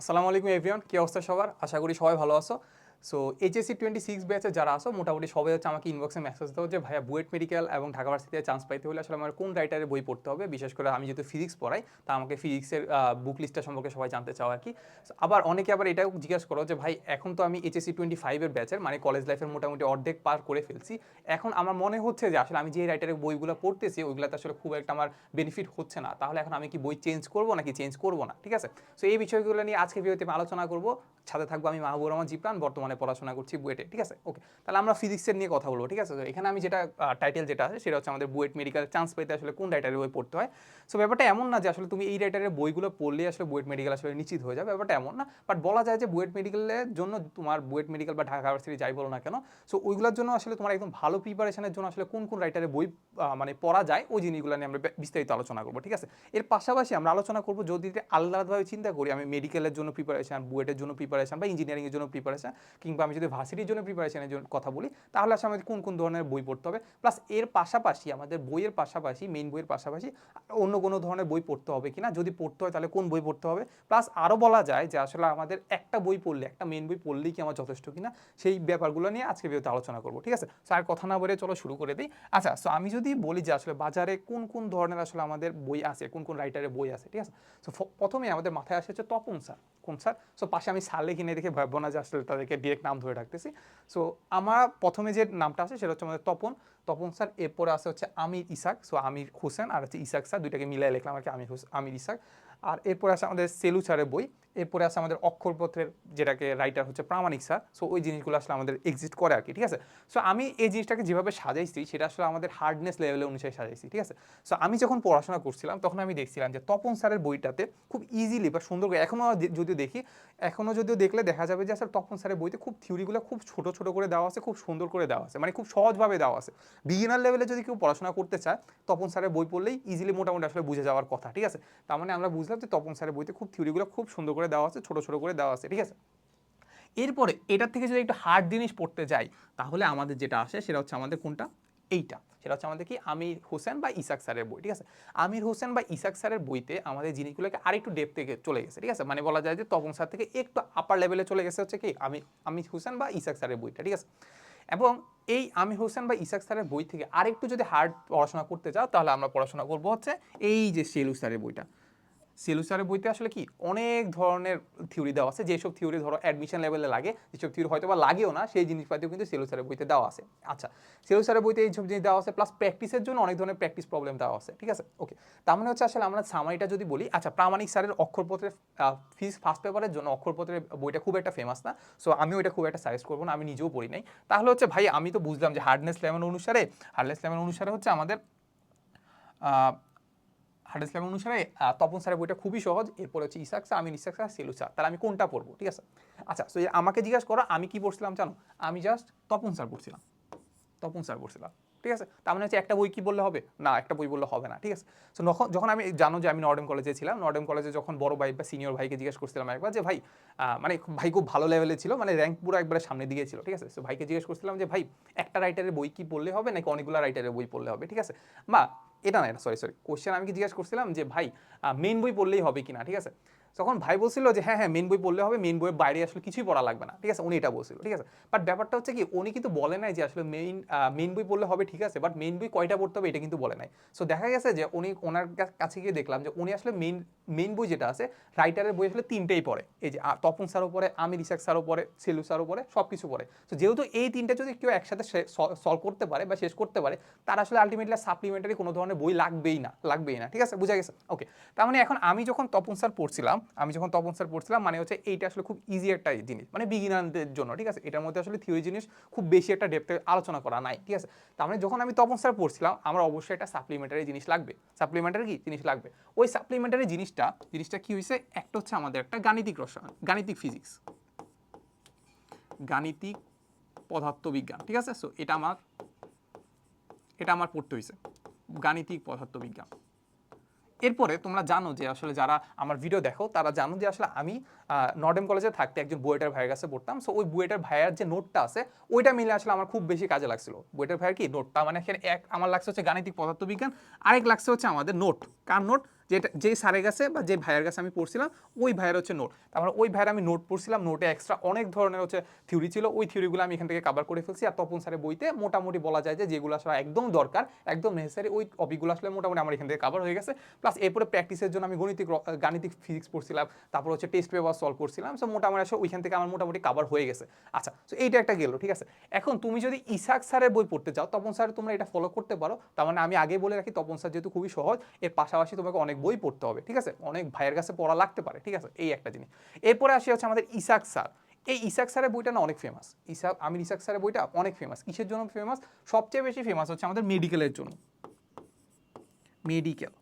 আসসালামু আলাইকুম এভরিওয়ান। কি অবস্থা সবার? আশা করি সবাই ভালো আছো। সো এইচএসসি টোয়েন্টি সিক্স ব্যাচে যারা আসো মোটামুটি সবাই হচ্ছে আমাকে ইনবক্সে মেসেজ দাও যে, ভাইয়া বুয়েট মেডিকেল এবং ঢাকা ভার্সিটিতে চান্স পাইতে হলে আসলে আমার কোন রাইটারের বই পড়তে হবে? বিশেষ করে আমি যেহেতু ফিজিক্স পড়াই, তা আমাকে ফিজিক্সের বুক লিস্টটা সম্পর্কে সবাই জানতে চাও আর কি। আবার অনেকে আবার এটাও জিজ্ঞেস করো যে, ভাই, এখন তো আমি এইচএসসি টোয়েন্টি ফাইভের ব্যাচের মানে কলেজ লাইফের মোটামুটি অর্ধেক পার করে ফেলছি। এখন আমার মনে হচ্ছে যে, আসলে আমি যে রাইটারের বইগুলো পড়তেছি, ওইগুলোতে আসলে খুব একটা আমার বেনিফিট হচ্ছে না। তাহলে এখন আমি কি বই চেঞ্জ করব নাকি চেঞ্জ করব না? ঠিক আছে? সো এই বিষয়গুলো নিয়ে আজকে ভিডিওতে আলোচনা করব। সাথে থাকব আমি মাহবুর রহমান জিপ্রান, বর্তমানে পড়াশোনা করছি বুয়েটে, ঠিক আছে? ওকে তাহলে আমরা ফিজিক্সের নিয়ে কথা বলব, ঠিক আছে? এখানে আমি যেটা টাইটেল যেটা আছে সেটা হচ্ছে আমাদের বুয়েট মেডিকেল চান্স পেতে আসলে কোন রাইটারের বই পড়তে হয়। সো ব্যাপারটা এমন না যে আসলে তুমি এই রাইটারের বইগুলো পড়লে আসলে বুয়েট মেডিকেল আসলে নিশ্চিত হয়ে যাবে, ব্যাপারটা এমন না। বাট বলা যায় যে বুয়েট মেডিকেলের জন্য তোমার বুয়েট মেডিকেল বা ঢাকা ইউনিভার্সিটি যাই বলো না কেন সো ওইগুলোর জন্য আসলে তোমার একদম ভালো প্রিপারেশনের জন্য আসলে কোন কোন রাইটারের বই মানে পড়া যায়, ওই জিনিসগুলো নিয়ে আমরা বিস্তারিত আলোচনা করব, ঠিক আছে? এর পাশাপাশি আমরা আলোচনা করব যদি আলাদা আলাদাভাবে চিন্তা করি, আমি মেডিকেলের জন্য প্রিপারেশন বুয়েটের জন্য প্রিপারেশন বা ইঞ্জিনিয়ারিংয়ের জন্য প্রিপারেশন কিংবা আমি যদি ভার্সিটির জন্য প্রিপারেশনের জন্য কথা বলি, তাহলে আসলে আমাদের কোন কোন ধরনের বই পড়তে হবে? প্লাস এর পাশাপাশি, আমাদের বইয়ের পাশাপাশি মেইন বইয়ের পাশাপাশি অন্য কোনো ধরনের বই পড়তে হবে কিনা? যদি পড়তে হয়, তাহলে কোন বই পড়তে হবে? প্লাস আরও বলা যায় যে আসলে আমাদের একটা বই পড়লে, একটা মেইন বই পড়লেই কি আমার যথেষ্ট কিনা? সেই ব্যাপারগুলো নিয়ে আজকে ভিডিওতে আলোচনা করব, ঠিক আছে? স্যার কথা না বলে চলো শুরু করে দিই। আচ্ছা সো আমি যদি বলি যে আসলে বাজারে কোন কোন ধরনের আসলে আমাদের বই আছে, কোন কোন রাইটারের বই আছে, ঠিক আছে? সো প্রথমে আমাদের মাথায় আসে হচ্ছে তপন স্যার কোন স্যার? সো পাশে আমি স্যার লিখি দেখে ভাববো না যে আসলে তাদেরকে ডিরেক্ট নাম ধরে রাখতেছি সো আমার প্রথমে যে নামটা আছে সেটা হচ্ছে আমাদের তপন। তপন স্যার, এরপরে আছে হচ্ছে আমির ইসাক। সো আমির হোসেন আর হচ্ছে ইসাক স্যার, দুইটাকে মিলাই লিখলাম আর কি, আমির হোসেন আমির ইসাক। আর এরপরে আছে আমাদের সেলু স্যারের বই। এরপরে আছে আমাদের অক্ষরপত্রের যেটাকে রাইটার হচ্ছে প্রামাণিক স্যার সো ওই জিনিসগুলো আসলে আমাদের এক্সিস্ট করে আর কি, ঠিক আছে? সো আমি এই জিনিসটাকে যেভাবে সাজাইছি, সেটা আসলে আমাদের হার্ডনেস লেভেলে অনুসারে সাজাইছি, ঠিক আছে? সো আমি যখন পড়াশোনা করছিলাম, তখন আমি দেখছিলাম যে তপন স্যারের বইটাতে খুব ইজিলি বা সুন্দর করে এখনও যদিও দেখি এখনও যদিও দেখলে দেখা যাবে যে আসলে তপন স্যারের বইতে খুব থিওরিগুলো খুব ছোট ছোট করে দেওয়া আছে, খুব সুন্দর করে দেওয়া আছে মানে খুব সহজভাবে দেওয়া আছে। বিগিনার লেভেলে যদি কেউ পড়াশোনা করতে চায়, তপন স্যারের বই পড়লেই ইজিলি মোটামুটি আসলে বুঝে যাওয়ার কথা, ঠিক আছে? তার মানে আমরা বুঝলাম যে তপন স্যারের বইতে খুব থিওরিগুলো খুব সুন্দর করে দেওয়া আছে, ছোট ছোট করে দেওয়া আছে, ঠিক আছে? এরপরে এটার থেকে যদি একটু হার্ড জিনিস পড়তে যাই, তাহলে আমাদের যেটা আসে সেটা হচ্ছে আমাদের কোনটা? এইটা। সেটা হচ্ছে আমাদের কি? আমির হোসেন বা ইসাক স্যারের বই, ঠিক আছে? আমির হোসেন বা ইসাক স্যারের বইতে আমাদের জিনিসগুলোকে আরেকটু ডেপ থেকে চলে গেছে, ঠিক আছে? মানে বলা যায় যে তপন স্যার থেকে একটু আপার লেভেলে চলে গেছে হচ্ছে কি? আমি আমির হোসেন বা ইসাক স্যারের বইটা, ঠিক আছে? এবং এই আমির হোসেন বা ইসাক স্যারের বই থেকে আরেকটু যদি হার্ড পড়াশোনা করতে চাও, তাহলে আমরা পড়াশোনা করব হচ্ছে এই যে সেলু স্যারের বইটা। সেলু স্যারের বইতে আসলে কি অনেক ধরনের থিওরি দেওয়া আছে। যেসব থিওরি ধরো অ্যাডমিশন লেভেলে লাগে, যেসব থিওরি হয়তো বা লাগেও না, সেই জিনিসপাতিও কিন্তু সেলু স্যারের বইতে দেওয়া আছে। আচ্ছা সেলু স্যারের বইতে এইসব জিনিস দেওয়া আছে প্লাস প্র্যাকটিসের জন্য অনেক ধরনের প্র্যাকটিস প্রবলেম দেওয়া আছে, ঠিক আছে? ওকে তার মানে হচ্ছে আসলে আমরা সামারিটা যদি বলি আচ্ছা প্রামাণিক স্যারের অক্ষরপত্রের ফিজ ফার্স্ট পেপারের জন্য অক্ষরপত্রের বইটা খুব একটা ফেমাস না সো আমি ওইটা খুব একটা সাজেস্ট করব না, আমি নিজেও পড়ি নাই। তাহলে হচ্ছে ভাই, আমি তো বুঝলাম যে হার্ডনেস লেভেল অনুসারে হার্ডনেস লেভেল অনুসারে হচ্ছে আমাদের হার্ড ইসলাম অনুসারে তপন স্যারের বইটা খুবই সহজ। এরপর হচ্ছে ইসাক স্যার আমি ইসাক স্যার, সেলু স্যার। তাহলে আমি কোনটা পড়ব? ঠিক আছে? আচ্ছা সো আমাকে জিজ্ঞাসা করো, আমি কি পড়ছিলাম জানো? আমি জাস্ট তপন স্যার পড়ছিলাম। তপন স্যার পড়ছিলাম। ঠিক আছে? তার মানে হচ্ছে একটা বই কি বললে হবে? না, একটা বই বললে হবে না। ঠিক আছে? সো যখন যখন আমি জানো যে আমি নর্ডেম কলেজে ছিলাম নর্ডেম কলেজে যখন বড় ভাই বা সিনিয়র ভাইকে জিজ্ঞেস করছিলাম একবার যে, ভাই মানে ভাই খুব ভালো লেভেলে ছিল মানে র্যাঙ্ক পুরো একবারে সামনের দিকে ছিল। ঠিক আছে? সো ভাইকে জিজ্ঞেস করছিলাম যে, ভাই, একটা রাইটারের বই কি পড়লে হবে? নাকি অনেকগুলো রাইটারের বই পড়লে হবে? ঠিক আছে? বা এটা না, এটা সরি সরি কোশ্চেন আমি কি জিজ্ঞাসা করছিলাম যে ভাই মেন বই পড়লেই হবে কিনা, ঠিক আছে? তখন ভাই বলছিল যে হ্যাঁ হ্যাঁ মেন বই পড়লে হবে মেন বইয়ের বাইরে আসলে কিছুই পড়া লাগবে না। ঠিক আছে, উনি এটা বলছিল, ঠিক আছে? বাট ব্যাপারটা হচ্ছে কি, উনি কিন্তু বলে নাই যে আসলে মেইন মেন বই পড়লে হবে, ঠিক আছে? বাট মেন বই কয়টা পড়তে হবে এটা কিন্তু বলে নাই। সো দেখা গেছে যে উনি ওনার কাছে গিয়ে দেখলাম যে উনি আসলে মেইন মেইন বই যেটা আছে রাইটারের বই আসলে তিনটেই পড়ে। এই যে তপন স্যারও পড়ে, আমির ইসাক স্যারও পড়ে, সেলু স্যারও পড়ে সব কিছু পড়ে। তো যেহেতু এই তিনটা যদি কেউ একসাথে সলভ করতে পারে বা শেষ করতে পারে, তার আসলে আলটিমেটলি সাপ্লিমেন্টারি কোনো ধরনের বই লাগবেই না লাগবেই না, ঠিক আছে? বুঝা গেছে? ওকে তার মানে এখন আমি যখন তপন স্যার পড়ছিলাম আমি যখন তপন স্যার পড়ছিলাম মানে হচ্ছে এইটা আসলে খুব ইজি একটা জিনিস মানে বিগিনারদের জন্য, ঠিক আছে? এটার মধ্যে আসলে থিওরি জিনিস খুব বেশি একটা ডেপথে আলোচনা করা নাই, ঠিক আছে? তার মানে যখন আমি তপন স্যার পড়ছিলাম, আমার অবশ্যই একটা সাপ্লিমেন্টারি জিনিস লাগবে। সাপ্লিমেন্টারি কি? জিনিস লাগবে। ওই সাপ্লিমেন্টারি জিনিসটা জিনিসটা কি হয়েছে একটা হচ্ছে আমাদের একটা গাণিতিক রসায়ন, গাণিতিক ফিজিক্স গাণিতিক পদার্থবিজ্ঞান, ঠিক আছে? সো এটা আমার এটা আমার পড়তে হয়েছে গাণিতিক পদার্থবিজ্ঞান। এরপরে তোমরা জানো যে আসলে যারা আমার ভিডিও দেখো, তারা জানো যে আসলে আমি নর্ডেম কলেজে থাকতে একজন বুয়েটার ভাইয়ের কাছে পড়তাম। সো ওই বুয়েটার ভাইয়ের যে নোটটা আছে, ওইটা মিলে আসলে আমার খুব বেশি কাজে লাগছিল। বুয়েটার ভাইয়ের কি? নোটটা মানে এক, আমার লাগছে হচ্ছে গাণিতিক পদার্থবিজ্ঞান, আরেক লাগছে হচ্ছে আমাদের নোট কার নোট যেটা যে স্যারের কাছে বা যে ভাইয়ের কাছে আমি পড়ছিলাম, ওই ভাইয়ের হচ্ছে নোট। তার মানে ওই ভাইয়ের আমি নোট পড়ছিলাম, নোটে এক্সট্রা অনেক ধরনের হচ্ছে থিওরি ছিল। ওই থিওরিগুলো আমি এখান থেকে কাভার করে ফেলছি। আর তপন স্যারের বইতে মোটামুটি বলা যায় যে যেগুলো আসলে একদম দরকার, একদম নেসেসারি ওই টপিকগুলো আসলে মোটামুটি আমার এখান থেকে কাভার হয়ে গেছে। প্লাস এরপরে প্র্যাকটিসের জন্য আমি গণিতিক, গাণিতিক ফিজিক্স পড়ছিলাম। তারপর হচ্ছে টেস্ট পেপার সলভ করছিলাম। সো মোটামুটি আসলে ওইখান থেকে আমার মোটামুটি কাভার হয়ে গেছে। আচ্ছা সো এইটা একটা গেল, ঠিক আছে? এখন তুমি যদি ইসাক স্যারের বই পড়তে চাও, তপন স্যার তোমরা এটা ফলো করতে পারো। তার মানে আমি আগে বলে রাখি, তপন স্যার যেহেতু খুবই সহজ, এর পাশাপাশি তোমাকে অনেক বই পড়তে হবে, ঠিক আছে? অনেক ভাইয়ের কাছে পড়া লাগতে পারে, ঠিক আছে? এই একটা জিনিস। এরপরে আসি হচ্ছে আমাদের ইসাক স্যার। এই ইসাক স্যারের বইটা না অনেক ফেমাস ইসাক আমি ইসাক স্যারের বইটা অনেক ফেমাস কিসের জন্য ফেমাস সবচেয়ে বেশি ফেমাস হচ্ছে আমাদের মেডিকেলের জন্য। মেডিকেল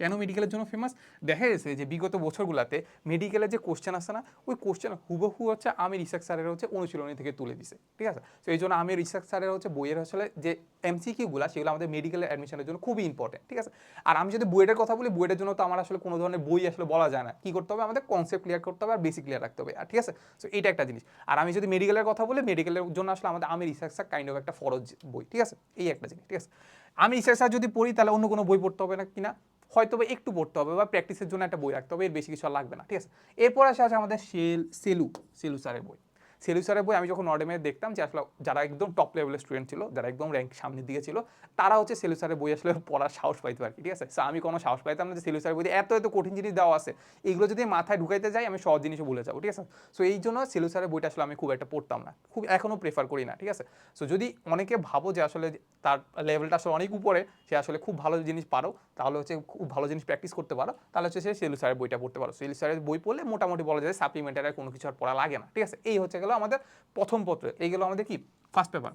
কেন মেডিকেলের জন্য ফেমাস দেখা গেছে যে বিগত বছরগুলোতে মেডিকেলের যে কোশ্চেন আসে না, ওই কোশ্চেন হুবহু হচ্ছে আমি রিসার্চ স্যারের হচ্ছে অনুশীলনী থেকে তুলে দিছে, ঠিক আছে? তো এই জন্য আমি রিসার্চ স্যারের হচ্ছে বইয়ের আসলে যে এমসিকিউগুলো সেগুলো আমাদের মেডিকেলের অ্যাডমিশনের জন্য খুবই ইম্পর্টেন্ট ঠিক আছে? আর আমি যদি বুয়েটের কথা বলি বুয়েটের জন্য তো আমার আসলে কোনো ধরনের বই আসলে বলা যায় না। কী করতে হবে? আমাদের কনসেপ্ট ক্লিয়ার করতে হবে আর বেসিক ক্লিয়ার রাখতে হবে, আর ঠিক আছে? তো এটা একটা জিনিস। আর আমি যদি মেডিকেলের কথা বলি মেডিকেলের জন্য আসলে আমাদের আমি রিসার্চ স্যার কাইন্ড অফ একটা ফরজ বই, ঠিক আছে? এই একটা জিনিস, ঠিক আছে? আমি রিসার্চ স্যার যদি পড়ি, তাহলে অন্য কোনো বই পড়তে হবে না কিনা হয়তো বা একটু পড়তে হবে বা প্র্যাকটিসের জন্য একটা বই রাখতে হবে, এর বেশি কিছু লাগবে না, ঠিক আছে? এরপর আসে আছে আমাদের সেল সেলু সেলু স্যারের বই। সেলু স্যারের বই আমি যখন নর্ডেমে দেখতাম যে আসলে যারা একদম টপ লেভেলের স্টুডেন্ট ছিল, যারা একদম র্যাঙ্ক সামনের দিকে ছিল, তারা হচ্ছে সেলু স্যারের বই আসলে পড়ার সাহস পাইতো আর কি, ঠিক আছে? So আমি কোনো সাহস পাইতাম না যে সেলু স্যারের বইতে এত এত কঠিন জিনিস দেওয়া আছে। এগুলো যদি মাথায় ঢুকাইতে যাই, আমি সহজ জিনিসও ভুলে যাব, ঠিক আছে? সো এই জন্য সেলু স্যারের বইটা আসলে আমি খুব একটা পড়তাম না। খুব এখনও প্রেফার করি না, ঠিক আছে? সো যদি অনেকে ভাবো যে আসলে তার লেভেলটা আসলে অনেক উপরে, সে আসলে খুব ভালো জিনিস পারো, তাহলে হচ্ছে খুব ভালো জিনিস প্র্যাকটিস করতে পারো, তাহলে হচ্ছে সে সেলু স্যারের বইটা পড়তে পারো। সেলু স্যারের বই পড়লে মোটামুটি বলা যায় সাপ্লিমেন্টারি কোনো কিছু আর পড়া লাগে না, ঠিক আছে? এই হচ্ছে গেল আমাদের প্রথম পত্র। এই গেল আমাদের কি? ফার্স্ট পেপার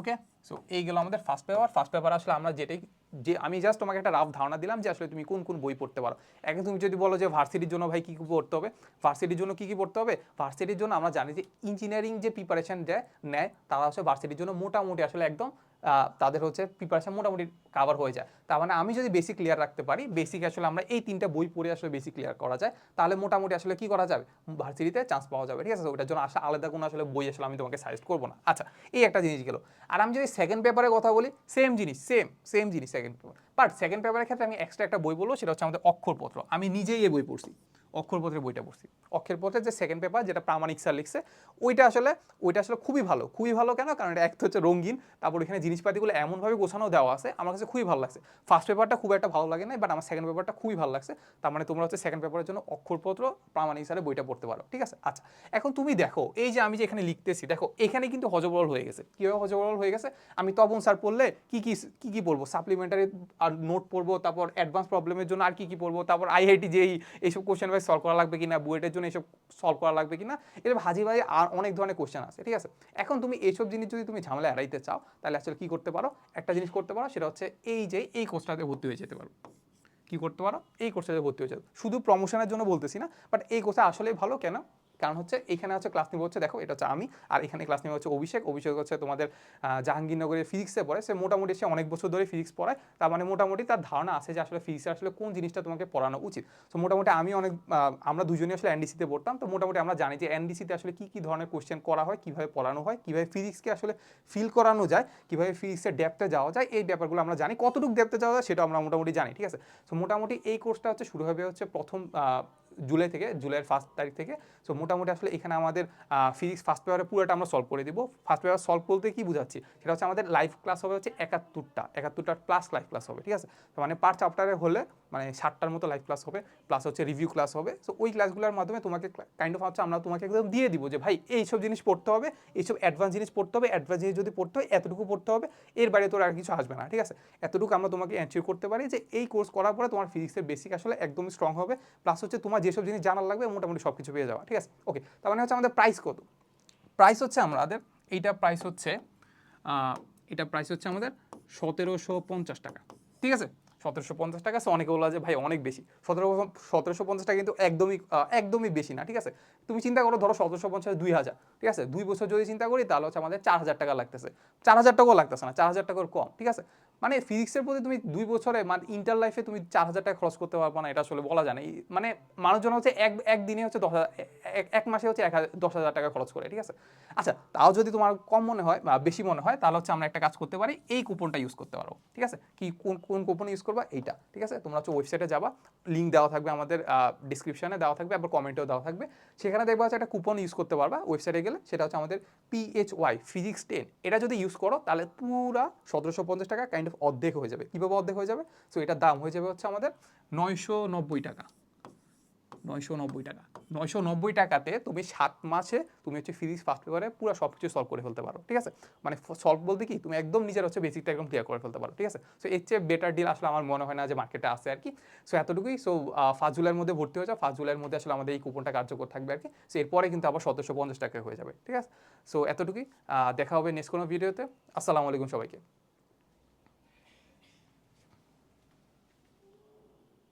ওকে সো এই গেল আমাদের ফার্স্ট পেপার ফার্স্ট পেপার আসলে আমরা যেটাই যে আমি জাস্ট তোমাকে একটা রাফ ধারণা দিলাম যে আসলে তুমি কোন কোন বই পড়তে পারো। এখন তুমি যদি বলো যে ভার্সিটির জন্য ভাই কী কী পড়তে হবে? ভার্সিটির জন্য কী কী পড়তে হবে? ভার্সিটির জন্য আমরা জানি যে ইঞ্জিনিয়ারিং যে প্রিপারেশন দেয় নেয়, তারা হচ্ছে ভার্সিটির জন্য মোটামুটি আসলে একদম তাদের হচ্ছে প্রিপারেশন মোটামুটি কাভার হয়ে যায়। তার মানে আমি যদি বেসিক ক্লিয়ার রাখতে পারি বেসিক আসলে আমরা এই তিনটা বই পড়ে আসলে বেসিক ক্লিয়ার করা যায়, তাহলে মোটামুটি আসলে কি করা যাবে? ভার্সিটিতে চান্স পাওয়া যাবে, ঠিক আছে? ওটার জন্য আসলে আলাদা কোনো আসলে বই আসলে আমি তোমাকে সাজেস্ট করব না। আচ্ছা এই একটা জিনিস গেল। আর আমি যদি সেকেন্ড পেপারে কথা বলি সেম জিনিস সেম সেম জিনিস সেকেন্ড পেপার বাট সেকেন্ড পেপারের ক্ষেত্রে আমি এক্সট্রা একটা বই বলব, সেটা হচ্ছে আমাদের অক্ষরপত্র। আমি নিজেই এই বই পড়ছি। অক্ষরপত্রের বইটা পড়ছি। অক্ষরপত্রের যে সেকেন্ড পেপার যেটা প্রামাণিক স্যার লিখছে, ওইটা আসলে ওইটা আসলে খুবই ভালো খুবই ভালো কেন? কারণ এটা এক তো হচ্ছে রঙিন, তারপর এখানে জিনিসপাতিগুলো এমনভাবে গোছানো দেওয়া আছে, আমার কাছে খুবই ভালো লাগছে। ফার্স্ট পেপারটা খুব একটা ভালো লাগে না বাট আমার সেকেন্ড পেপারটা খুবই ভালো লাগছে। তার মানে তোমরা হচ্ছে সেকেন্ড পেপারের জন্য অক্ষরপত্র প্রামাণিক স্যারের বইটা পড়তে পারো, ঠিক আছে? আচ্ছা এখন তুমি দেখো, এই যে আমি যে এখানে লিখতেছি, দেখো, এখানে কিন্তু হজবরল হয়ে গেছে। কীভাবে হজবরল হয়ে গেছে? আমি তপন স্যার পড়লে কি কি, কী কী পড়ব? সাপ্লিমেন্টারি আর নোট পড়ব, তারপর অ্যাডভান্স প্রবলেমের জন্য আর কি কী পড়ব? তারপর আইআইটি যেই এইসব কোশ্চেন ভাই সলভ করা লাগবে কিনা, বুয়েটের জন্য এসব সলভ করা লাগবে কিনা এরকম হাজি ভাই আর অনেক ধরনের কোশ্চেন আছে, ঠিক আছে? এখন তুমি এইসব জিনিস যদি তুমি ঝামেলা এড়াইতে চাও, তাহলে আসলে কি করতে পারো? একটা জিনিস করতে পারো, সেটা হচ্ছে এই যে এই কোর্সটাতে ভর্তি হয়ে যেতে পারো। কি করতে পারো? এই কোর্সটাতে ভর্তি হয়ে যাবে শুধু প্রমোশনের জন্য বলতেছি না বাট এই কোর্সটা আসলে ভালো। কেন? কারণ হচ্ছে এখানে হচ্ছে ক্লাস নিব হচ্ছে, দেখো এটা হচ্ছে আমি, আর এখানে ক্লাস নিব হচ্ছে অভিষেক। অভিষেক হচ্ছে তোমাদের জাহাঙ্গীরনগরের ফিজিক্সে পড়ে। সে মোটামুটি সে অনেক বছর ধরে ফিজিক্স পড়ায়। তার মানে মোটামুটি তার ধারণা আছে যে আসলে ফিজিক্সে আসলে কোন জিনিসটা তোমাকে পড়ানো উচিত। তো মোটামুটি আমি অনেক আমরা দুজনেই আসলে এনডিসিতে পড়তাম। তো মোটামুটি আমরা জানি যে এনডিসিতে আসলে কী কী ধরনের কোশ্চেন করা হয়, কীভাবে পড়ানো হয়, কীভাবে ফিজিক্সকে আসলে ফিল করানো যায়, কীভাবে ফিজিক্সের ডেপথে যাওয়া যায়, এই ব্যাপারগুলো আমরা জানি। কতটুকু ডেপথে যাওয়া যায় সেটা আমরা মোটামুটি জানি, ঠিক আছে? তো মোটামুটি এই কোর্সটা হচ্ছে শুরু হবে হচ্ছে প্রথম জুলাই থেকে, জুলাইয়ের ফার্স্ট তারিখ থেকে। সো মোটামুটি আসলে এখানে আমাদের ফিজিক্স ফার্স্ট পেপারে পুরোটা আমরা সলভ করে দিব। ফার্স্ট পেপার সলভ বলতে কী বুঝাচ্ছি? সেটা হচ্ছে আমাদের লাইভ ক্লাস হবে হচ্ছে একাত্তরটা। একাত্তরটা প্লাস লাইভ ক্লাস হবে, ঠিক আছে? তো মানে পার চ্যাপ্টারে হলে মানে ষাটটার মতো লাইভ ক্লাস হবে প্লাস হচ্ছে রিভিউ ক্লাস হবে। সো ওই ক্লাসগুলোর মাধ্যমে তোমাকে কাইন্ড অফ হচ্ছে আমরা তোমাকে একদম দিয়ে দিব যে, ভাই, এইসব জিনিস পড়তে হবে, এইসব অ্যাডভান্স জিনিস পড়তে হবে অ্যাডভান্স জিনিস যদি পড়তে হয়, এতটুকু পড়তে হবে, এর বাইরে তোর আর কিছু আসবে না ঠিক আছে? এতটুকু আমরা তোমাকে অ্যাচিভ করতে পারি যে, এই কোর্স করার পরে তোমার ফিজিক্সের বেসিক আসলে একদম স্ট্রং হবে। প্লাস হচ্ছে তোমার যেসব জিনিস জানার লাগবে মোটামুটি সব কিছু পেয়ে যাওয়া, ঠিক আছে? ওকে তার মানে হচ্ছে আমাদের প্রাইস কত? প্রাইস হচ্ছে আমাদের, এইটা প্রাইস হচ্ছে এটা প্রাইস হচ্ছে আমাদের সতেরোশো পঞ্চাশ টাকা, ঠিক আছে? সতেরোশো পঞ্চাশ টাকা সে অনেকে বলা যে ভাই অনেক বেশি, সতেরো, সতেরোশো পঞ্চাশ টাকা কিন্তু একদমই একদমই বেশি না, ঠিক আছে? তুমি চিন্তা করো, ধরো সতেরোশো পঞ্চাশ দুই হাজার, ঠিক আছে? দুই বছর যদি চিন্তা করি, তাহলে হচ্ছে আমাদের চার হাজার টাকা লাগতেছে, চার হাজার টাকাও লাগতেছে না, চার হাজার টাকার কম, ঠিক আছে? মানে ফিজিক্সের প্রতি তুমি দুই বছরে মানে ইন্টার লাইফে তুমি চার হাজার টাকা খরচ করতে পারব না, এটা আসলে বলা যায় না। মানে মানুষজন হচ্ছে এক একদিনে হচ্ছে দশ হাজার এক- মাসে হচ্ছে এক দশ হাজার টাকা খরচ করে, ঠিক আছে? আচ্ছা তাও যদি তোমার কম মনে হয় বা বেশি মনে হয়, তাহলে হচ্ছে আমরা একটা কাজ করতে পারি, এই কুপনটা ইউজ করতে পারো, ঠিক আছে? কি, কোন কোন কুপন ইউজ করবা? এইটা, ঠিক আছে? তোমরা হচ্ছে ওয়েবসাইটে যাবা লিঙ্ক দেওয়া থাকবে আমাদের ডিসক্রিপশনে দেওয়া থাকবে, আবার কমেন্টেও দেওয়া থাকবে। সেখানে দেখবা হচ্ছে একটা কুপন ইউজ করতে পারবা ওয়েবসাইটে গেলে, সেটা হচ্ছে আমাদের পিএইচওয়াই ফিজিক্স টেন এটা যদি ইউজ করো, তাহলে পুরা সতেরোশো পঞ্চাশ টাকা অফ অর্ধেক হয়ে যাবে। কীভাবে অর্ধেক হয়ে যাবে? সো এটার দাম হয়ে যাবে হচ্ছে আমাদের নয়শো নব্বই টাকা। নয়শো নব্বই টাকা। নয়শো নব্বই টাকাতে তুমি সাত মাসে তুমি হচ্ছে ফিজিক্স ফার্স্ট পেপারে পুরো সব কিছু সলভ করে ফেলতে পারো, ঠিক আছে? মানে সলভ বলতে কি, তুমি একদম নিজের হচ্ছে বেসিকটা একদম ক্লিয়ার করে ফেলতে পারো, ঠিক আছে? সো এর চেয়ে বেটার ডিল আসলে আমার মনে হয় না যে মার্কেটে আছে আর কি। সো এতটুকুই। সো জুলাইয়ের মধ্যে ভর্তি হয়ে যাও। জুলাইয়ের মধ্যে আসলে আমাদের এই কুপনটা কার্যকর থাকবে আর কি। সো এরপরে কিন্তু আবার সতেরোশো পঞ্চাশ টাকা হয়ে যাবে, ঠিক আছে? সো এতটুকুই। দেখা হবে নেক্সট কোনো ভিডিওতে আসসালামু আলাইকুম সবাইকে।